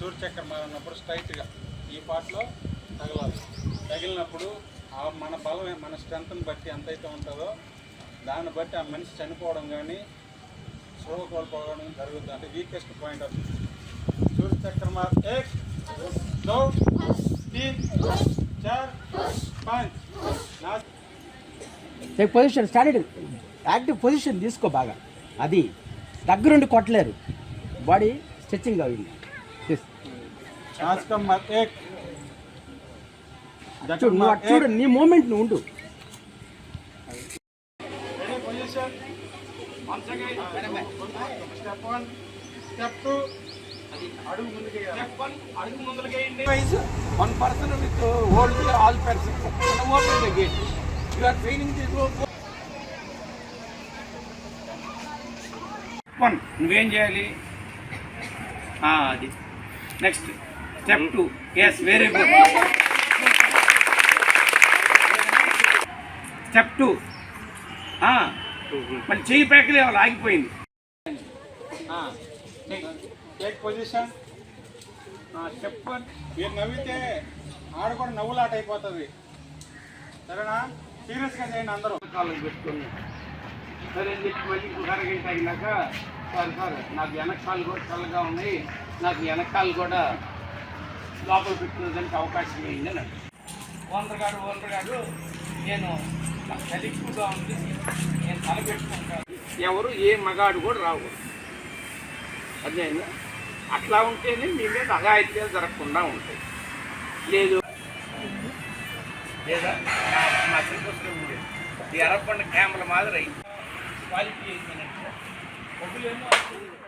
చూరు చక్కెర మారినప్పుడు స్ట్రైట్గా ఈ పార్ట్లో తగలాలి. తగిలినప్పుడు ఆ మన బలం మన స్ట్రెంత్ని బట్టి ఎంతైతే ఉంటుందో దాన్ని బట్టి ఆ మనిషి చనిపోవడం కానీ సులభ కోల్పోవడం జరుగుతుంది. అంటే వీకెస్ట్ పాయింట్ ఆఫ్ చూరు చక్కెర మార్ ఎక్ చార్ పొజిషన్ స్టాండర్డ్ యాక్టివ్ పొజిషన్ తీసుకో బాగా. అది దగ్గరుండి కొట్టలేరు. బాడీ స్ట్రెచింగ్ అయింది చూడు నువ్వు అటు చూడు నీ మూమెంట్ నువ్వు ఉండు. One person with old all person get you are training this one నువ్వేం చేయాలి? అది. Next step two yes very good step two మళ్ళీ చెయ్యి ప్యాక్ లేవాలి ఆగిపోయింది టేక్ పొజిషన్ స్టెప్ వన్ మీరు నవ్వితే ఆడ కూడా నవ్వులాట అయిపోతుంది. సరేనా? సీరియస్గా చేయండి అందరూ. కాళ్ళకి పెట్టుకుని సరే అని చెప్పి మళ్ళీ ఇంకొక అరగంట అయినాక సార్ సార్ నాకు వెనకాలు కూడా చల్లగా ఉన్నాయి నాకు వెనకాలు కూడా లోపల పెట్టుకునేదానికి అవకాశం అయింది అని ఓనర్ గారు నేను నాకు చలి ఎక్కువగా ఉంది నేను తల పెట్టుకుంటాను. ఎవరు ఏ మగాడు కూడా రాకూడదు అదే అట్లా ఉంటేనే మీ మీద అఘాయిత్యాలు జరగకుండా ఉంటాయి. లేదు. లేదా? మా నా శ్రీకృష్ణ ఉండేది మాదిరి అరపండ ಕ್ವಾಲಿಟಿ ಏನು ಮೊಬೈಲ್ ಏನು